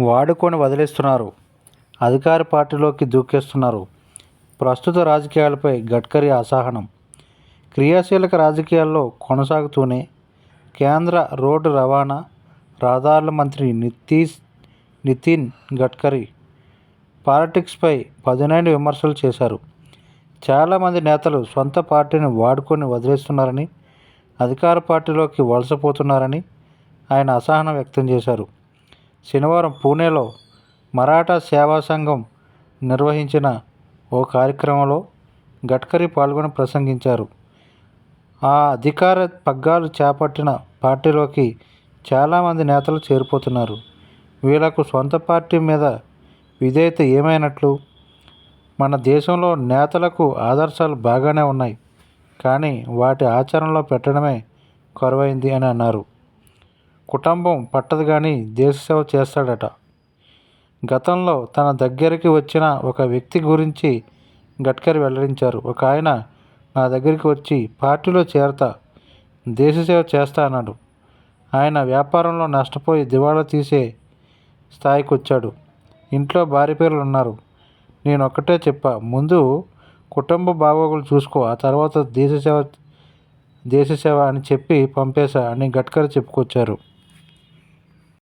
వాడుకొని వదిలేస్తున్నారు. అధికార పార్టీలోకి దూకేస్తున్నారు. ప్రస్తుత రాజకీయాలపై గడ్కరీ అసహనం. క్రియాశీలక రాజకీయాల్లో కొనసాగుతూనే కేంద్ర రోడ్డు రవాణా రహదారుల మంత్రి నితీష్ నితిన్ గడ్కరీ పాలిటిక్స్పై పదునైన విమర్శలు చేశారు. చాలామంది నేతలు సొంత పార్టీని వాడుకొని వదిలేస్తున్నారని అధికార పార్టీలోకి వలసపోతున్నారని ఆయన అసహనం వ్యక్తం చేశారు. శనివారం పూణేలో మరాఠా సేవా సంఘం నిర్వహించిన ఓ కార్యక్రమంలో గడ్కరీ పాల్గొని ప్రసంగించారు. ఆ అధికార పగ్గాలు చేపట్టిన పార్టీలోకి చాలామంది నేతలు చేరిపోతున్నారు. వీళ్ళకు సొంత పార్టీ మీద విధేయత ఏమైనట్లు? మన దేశంలో నేతలకు ఆదర్శాలు బాగానే ఉన్నాయి కానీ వాటి ఆచరణలో పెట్టడమే కొరవైంది అని అన్నారు. కుటుంబం పట్టదు కానీ దేశ సేవ చేస్తాడట. గతంలో తన దగ్గరికి వచ్చిన ఒక వ్యక్తి గురించి గడ్కరీ వెల్లడించారు. ఒక ఆయన నా దగ్గరికి వచ్చి పార్టీలో చేరతా దేశ సేవ చేస్తా అన్నాడు. ఆయన వ్యాపారంలో నష్టపోయి దివాళా తీసే స్థాయికి వచ్చాడు ఇంట్లో భార్య పేర్లు ఉన్నారు. నేను ఒక్కటే చెప్పా ముందు కుటుంబ బాగోగులు చూసుకో ఆ తర్వాత దేశ సేవ దేశ సేవ అని చెప్పి పంపేశా అని గడ్కరీ చెప్పుకొచ్చారు.